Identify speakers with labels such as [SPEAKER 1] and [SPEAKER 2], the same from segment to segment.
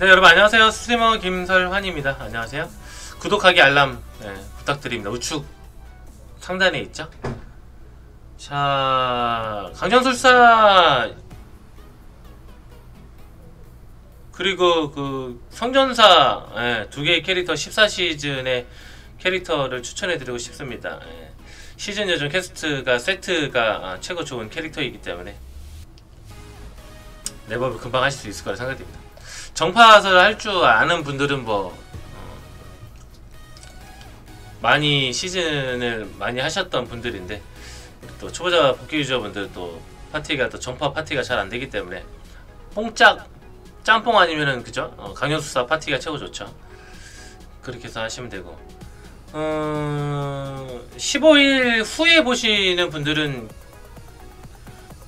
[SPEAKER 1] 네 여러분 안녕하세요. 스트리머 김설환입니다. 안녕하세요. 구독하기 알람 네, 부탁드립니다. 우측 상단에 있죠? 자 강전술사! 그리고 그 성전사 예, 두 개의 캐릭터 14시즌의 캐릭터를 추천해드리고 싶습니다. 예. 시즌 요즘 캐스트가 세트가 아, 최고 좋은 캐릭터이기 때문에. 랩업을 금방 하실 수 있을 거라 생각됩니다 정파설 할줄 아는 분들은 뭐 어, 많이 시즌을 많이 하셨던 분들인데 또 초보자 복귀 유저분들 또 파티가 또 정파 파티가 잘 안 되기 때문에 뽕짝 짬뽕 아니면은 그죠? 어, 강연수사 파티가 최고 좋죠. 그렇게 해서 하시면 되고 어, 15일 후에 보시는 분들은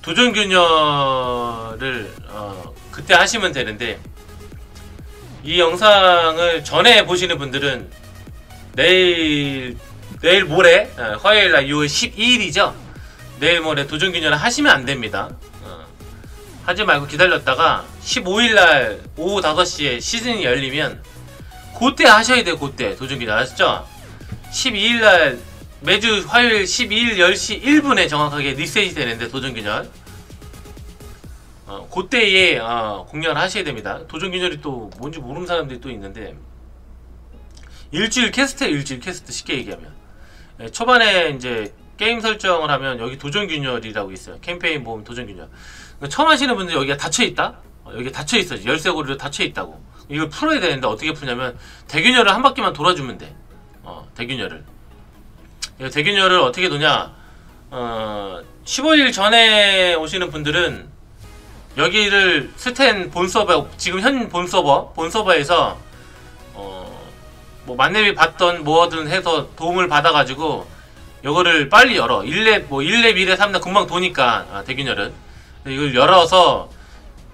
[SPEAKER 1] 도전균열을 어, 그때 하시면 되는데 이 영상을 전에 보시는 분들은 내일 내일 모레 어, 화요일 날 6월 12일이죠. 내일 모레 도전 균열 하시면 안 됩니다. 어, 하지 말고 기다렸다가 15일 날 오후 5시에 시즌이 열리면 그때 하셔야 돼요. 그때 도전 균열 아셨죠? 12일 날 매주 화요일 12일 10시 1분에 정확하게 리셋이 되는데 도전 균열 어, 그때에 어, 공략을 하셔야 됩니다. 도전균열이 또 뭔지 모르는 사람들이 또 있는데 일주일 캐스트 일주일 캐스트 쉽게 얘기하면 예, 초반에 이제 게임 설정을 하면 여기 도전균열이라고 있어요. 캠페인 모험 도전균열. 그러니까 처음 하시는 분들 여기가 닫혀 있다. 어, 여기 닫혀 있어. 열쇠고리로 닫혀 있다고. 이걸 풀어야 되는데 어떻게 푸냐면 대균열을 한 바퀴만 돌아주면 돼. 어, 대균열을. 이 대균열을 어떻게 도냐? 어, 15일 전에 오시는 분들은 여기를 스텐 본 서버 지금 현 본 서버 본 서버에서 어, 뭐 만렙이 받던 뭐든 해서 도움을 받아가지고 요거를 빨리 열어. 1렙 뭐 1렙 2렙 3렙 금방 도니까 아, 대균열은. 이걸 열어서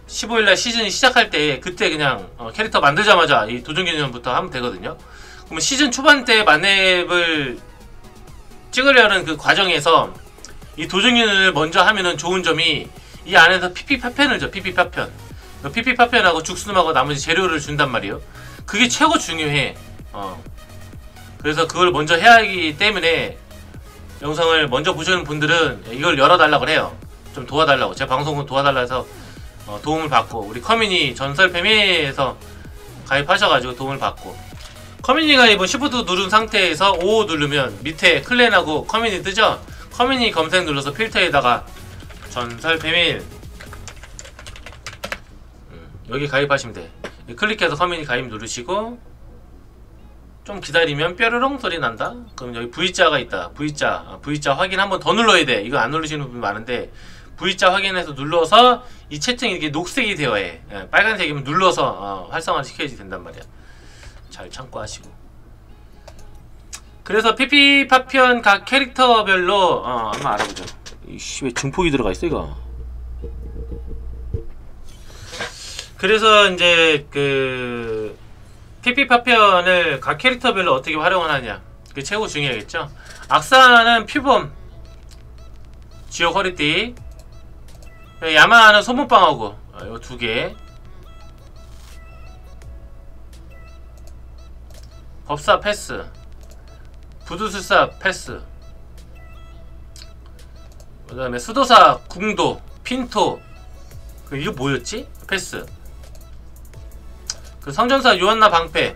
[SPEAKER 1] 15일날 시즌이 시작할 때 그때 그냥 어, 캐릭터 만들자마자 이 도전균열부터 하면 되거든요. 그러면 시즌 초반 때 만렙을 찍으려는 그 과정에서 이 도전균을 먼저 하면은 좋은 점이 이 안에서 PP 파편을 줘 PP 파편. PP 파편하고 죽순하고 나머지 재료를 준단 말이에요. 그게 최고 중요해. 어. 그래서 그걸 먼저 해야 하기 때문에 영상을 먼저 보시는 분들은 이걸 열어달라고 해요. 좀 도와달라고. 제 방송을 도와달라 해서 어, 도움을 받고 우리 커뮤니 전설 패미에서 가입하셔가지고 도움을 받고. 커뮤니 가입은 시프트 누른 상태에서 O 누르면 밑에 클랜하고 커뮤니 뜨죠? 커뮤니 검색 눌러서 필터에다가 전설 비밀. 음, 여기 가입하시면 돼. 클릭해서 커뮤니 가입 누르시고 좀 기다리면 뾰로롱 소리 난다? 그럼 여기 V자가 있다. V자. 아, V자 확인 한번 더 눌러야 돼. 이거 안 누르시는 분 많은데 V자 확인해서 눌러서 이 채팅이 이렇게 녹색이 되어야 해. 예, 빨간색이면 눌러서 어, 활성화 시켜야지 된단 말이야. 잘 참고하시고. 그래서 PP 파편 각 캐릭터별로 어, 한번 알아보죠 이씨 왜 증폭이 들어가 있어 이거. 그래서 이제 그 PP 파편을 각 캐릭터별로 어떻게 활용을 하냐. 그게 최고 중요하겠죠. 악사는 퓨범 지역 허리띠 야마하는 소문방어구 어, 이거 두개. 법사 패스 부두술사 패스 그 다음에 수도사 궁도 핀토 그 이거 뭐였지? 패스. 그 성전사 요한나 방패.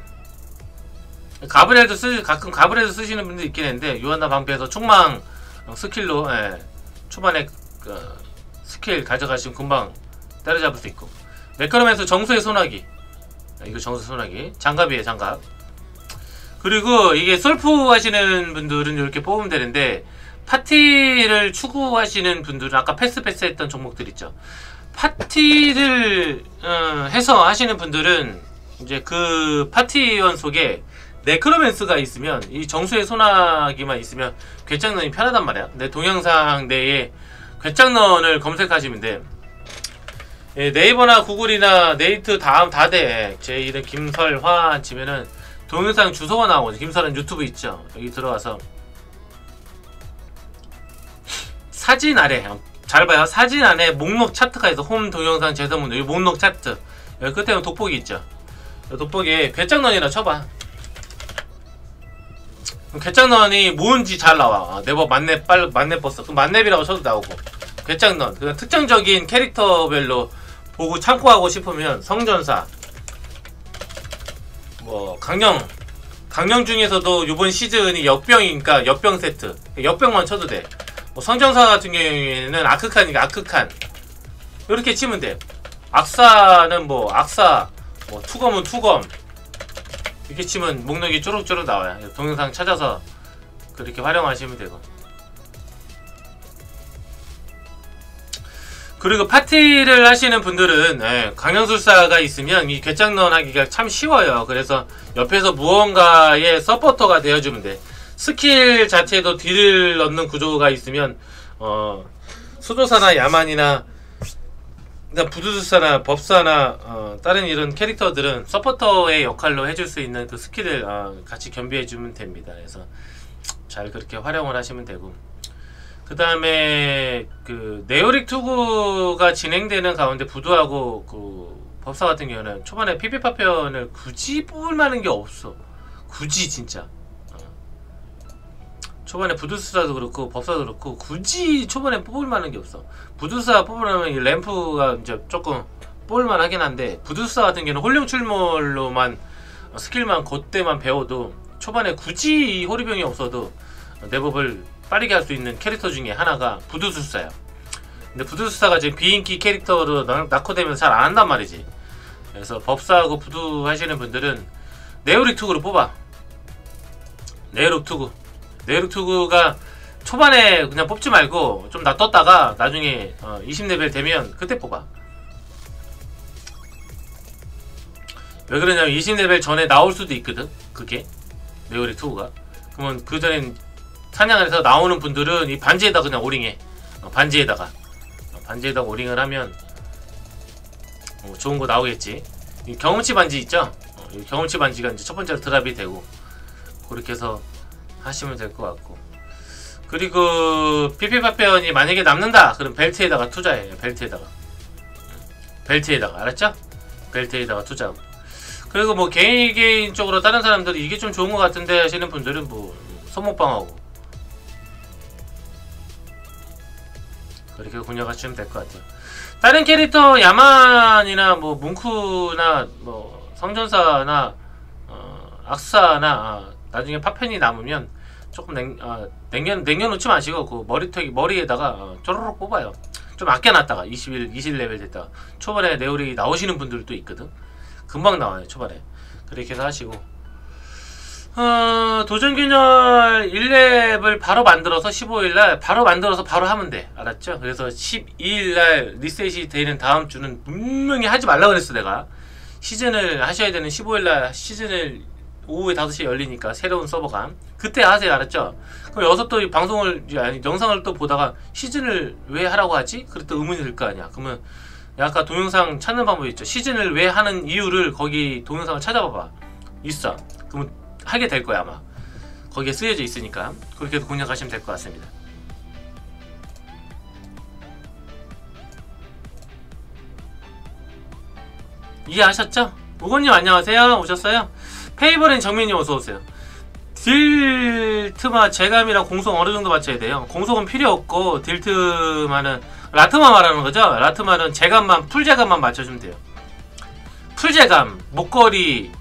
[SPEAKER 1] 가브리엘도 쓰 가끔 가브리엘도 쓰시는 분들 있긴 했는데 요한나 방패에서 총망 스킬로 예, 초반에 그 스킬 가져가시면 금방 때려잡을 수 있고. 메카로맨스 정수의 소나기. 이거 정수 소나기. 장갑이에요 장갑. 그리고 이게 솔프 하시는 분들은 이렇게 뽑으면 되는데 파티를 추구하시는 분들은 아까 패스 패스 했던 종목들 있죠. 파티를 어, 해서 하시는 분들은 이제 그 파티원 속에 네크로맨스가 있으면 이 정수의 소나기만 있으면 괴짝넌이 편하단 말이야. 내 동영상 내에 괴짝넌을 검색하시면 돼. 예, 네이버나 구글이나 네이트 다음 다돼. 제 이름 김설화 치면은 동영상 주소가 나오거든요 김설은 유튜브 있죠. 여기 들어와서 사진 아래 잘 봐요. 사진 안에 목록 차트가 있어. 홈 동영상 재생문 여기 목록 차트. 여기 끝에 는 돋보기 있죠? 돋보기에 괴짝넌이라 쳐봐. 괴짝넌이 뭔지 잘 나와. 아, 네버 만렙 빨 만렙 버스. 그 만렙이라고 쳐도 나오고. 괴짝넌. 그냥 특정적인 캐릭터별로 보고 참고하고 싶으면 성전사. 뭐 강령. 강령 중에서도 이번 시즌이 역병이니까 역병 세트. 역병만 쳐도 돼. 뭐 성전사 같은 경우에는 아크칸이니까 아크칸 이렇게 치면 돼. 악사는 뭐 악사, 뭐 투검은 투검 이렇게 치면 목록이 쪼록쪼록 나와요. 동영상 찾아서 그렇게 활용하시면 되고. 그리고 파티를 하시는 분들은 예, 강령술사가 있으면 이 괴짝넌 하기가 참 쉬워요. 그래서 옆에서 무언가의 서포터가 되어주면 돼. 스킬 자체도 딜을 넣는 구조가 있으면 어, 수도사나 야만이나 그러니까 부두술사나 법사나 어, 다른 이런 캐릭터들은 서포터의 역할로 해줄 수 있는 그 스킬을 어, 같이 겸비해주면 됩니다. 그래서 잘 그렇게 활용을 하시면 되고 그 다음에 그 네오릭 투구가 진행되는 가운데 부두하고 그 법사 같은 경우는 초반에 PP파편을 굳이 뽑을 만한 게 없어. 굳이 진짜. 어. 초반에 부두스라도 그렇고 법사도 그렇고 굳이 초반에 뽑을 만한 게 없어. 부두사 뽑으려면 이 램프가 이제 조금 뽑을 만하긴 한데 부두사 같은 경우는 홀령 출몰로만 어, 스킬만 그때만 배워도 초반에 굳이 이 호리병이 없어도 내법을 빠르게 할 수 있는 캐릭터 중에 하나가 부두술사야. 근데 부두술사가 지금 비인기 캐릭터로 낙호되면서 잘 안 한단 말이지. 그래서 법사하고 부두 하시는 분들은 네오릭 투구를 뽑아. 네오릭 투구. 투구가 초반에 그냥 뽑지 말고 좀 놔뒀다가 나중에 어 20레벨 되면 그때 뽑아. 왜 그러냐면 20레벨 전에 나올 수도 있거든. 그게 네오릭 투구가. 그러면 그 전엔 사냥을 해서 나오는 분들은 이 반지에다 그냥 오링해 어, 반지에다가 어, 반지에다가 오링을 하면 어, 좋은 거 나오겠지 이 경험치 반지 있죠? 어, 이 경험치 반지가 이제 첫 번째로 드랍이 되고 그렇게 해서 하시면 될 것 같고 그리고 피피파페언이 만약에 남는다 그럼 벨트에다가 투자해 벨트에다가 벨트에다가 알았죠? 벨트에다가 투자하고 그리고 뭐 개인 개인적으로 다른 사람들이 이게 좀 좋은 것 같은데 하시는 분들은 뭐 손목방하고 그렇게 군역하시면 될 것 같아요. 다른 캐릭터 야만이나 뭐 뭉크나 뭐 성전사나 어, 악사나 아, 나중에 파편이 남으면 조금 냉, 아, 냉겨, 냉겨 놓지 마시고 그 머리턱 머리에다가 어, 쪼르륵 뽑아요. 좀 아껴놨다가 21, 20레벨 됐다가 초반에 네오리 나오시는 분들도 있거든. 금방 나와요 초반에. 그렇게 해서 하시고 어, 도전균열 1렙을 바로 만들어서 15일날 바로 만들어서 바로 하면 돼 알았죠? 그래서 12일날 리셋이 되는 다음 주는 분명히 하지 말라 그랬어 내가 시즌을 하셔야 되는 15일날 시즌을 오후에 5시에 열리니까 새로운 서버가. 그때 하세요 알았죠? 그럼 여기서 또 방송을 아니 영상을 또 보다가 시즌을 왜 하라고 하지? 그랬더 의문이 들 거 아니야. 그러면 아까 동영상 찾는 방법이 있죠. 시즌을 왜 하는 이유를 거기 동영상을 찾아봐봐. 있어. 그러면 하게 될 거야 아마. 거기에 쓰여져 있으니까. 그렇게 해서 공략하시면 될 것 같습니다. 이해하셨죠? 우건님 안녕하세요. 오셨어요? 페이버린 정민님 어서오세요 딜트마 재감이랑 공속 어느 정도 맞춰야 돼요 공속은 필요 없고 딜트마는 라트마 말하는 거죠? 라트마는 재감만 풀재감만 맞춰주면 돼요 풀재감 목걸이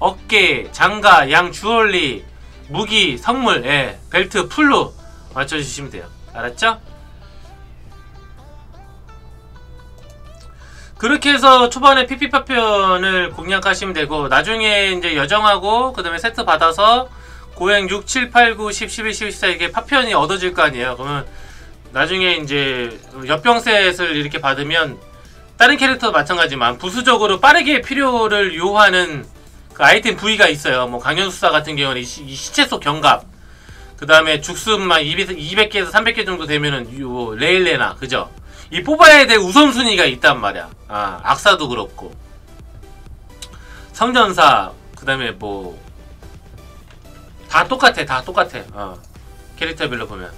[SPEAKER 1] 어깨, 장가, 양 주얼리, 무기, 선물, 예, 벨트, 풀로 맞춰주시면 돼요. 알았죠? 그렇게 해서 초반에 피피파편을 공략하시면 되고 나중에 이제 여정하고 그 다음에 세트 받아서 고행 6, 7, 8, 9, 10, 11, 12, 14 이게 파편이 얻어질 거 아니에요. 그러면 나중에 이제 옆병셋을 이렇게 받으면 다른 캐릭터도 마찬가지만 부수적으로 빠르게 필요를 요하는 그 아이템 부위가 있어요. 뭐 강연수사 같은 경우는 이, 시체 속 경갑 그 다음에 죽순만 200개에서 300개 정도 되면은 요 레일레나 그죠? 이 뽑아야 될 우선순위가 있단 말이야. 아 악사도 그렇고 성전사 그 다음에 뭐 다 똑같아 다 똑같아 어. 캐릭터별로 보면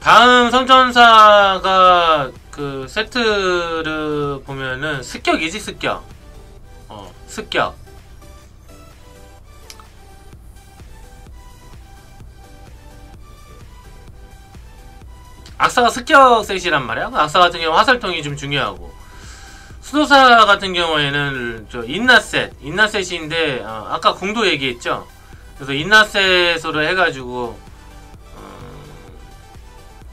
[SPEAKER 1] 다음 성전사가 그그 세트를 보면은 습격이지 습격. 어 습격. 악사가 습격 셋이란 말이야. 악사 같은 경우 화살통이 좀 중요하고 수도사 같은 경우에는 저 인나셋, 인나셋인데 어, 아까 궁도 얘기했죠. 그래서 인나셋으로 해가지고 어,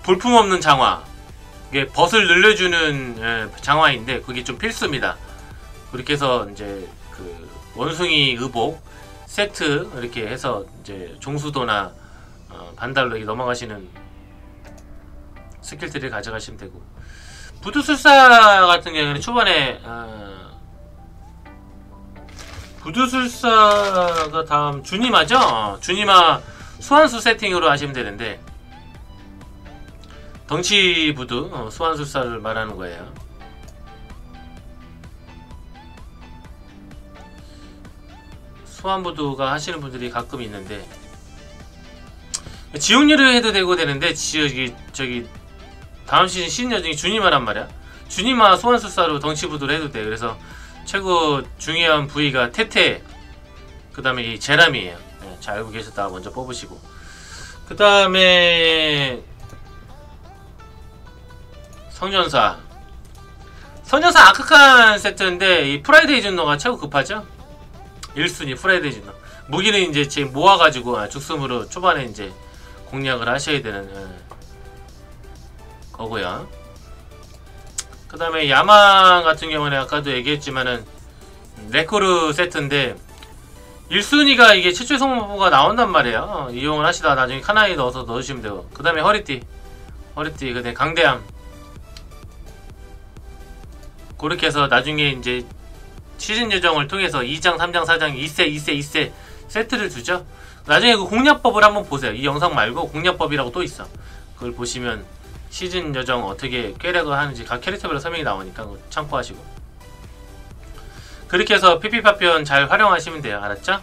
[SPEAKER 1] 볼품없는 장화, 이게 벗을 늘려주는 예, 장화인데 그게 좀 필수입니다. 그렇게 해서 이제 그 원숭이 의복 세트 이렇게 해서 이제 종수도나 어, 반달로 넘어가시는 스킬들을 가져가시면 되고 부두술사 같은 경우는 초반에 어, 부두술사가 다음 주니마죠? 어, 주니마 소환수 세팅으로 하시면 되는데 덩치 부두 어, 소환술사를 말하는 거예요. 소환부두가 하시는 분들이 가끔 있는데 지옥류를 해도 되고 되는데 지역이 저기 다음 시즌 시즌 여정이 주니마란 말이야. 주니마 소환술사로 덩치부두를 해도 돼. 그래서 최고 중요한 부위가 테테, 그 다음에 이 제람이에요. 네, 잘 알고 계셨다 먼저 뽑으시고. 그 다음에 성전사. 성전사 아크칸 세트인데 이 프라이데이 준노가 최고 급하죠. 1순위 프라이데이 준노. 무기는 이제 지금 모아가지고 아, 죽숨으로 초반에 이제 공략을 하셔야 되는. 예. 거고요. 그 다음에 야망 같은 경우는 아까도 얘기했지만은 레코르 세트인데 1순위가 이게 최초의 성공보가 나온단 말이에요. 이용을 하시다가 나중에 카나이 넣어서 넣으시면 되고 그 다음에 허리띠 허리띠 그 다음에 강대함 그렇게 해서 나중에 이제 시즌 예정을 통해서 2장, 3장, 4장, 2세, 2세, 2세 세트를 주죠. 나중에 그 공략법을 한번 보세요. 이 영상 말고 공략법이라고 또 있어. 그걸 보시면 시즌 여정 어떻게 꾀력을 하는지 각 캐릭터별로 설명이 나오니까 참고하시고 그렇게 해서 PP파편 잘 활용하시면 돼요 알았죠?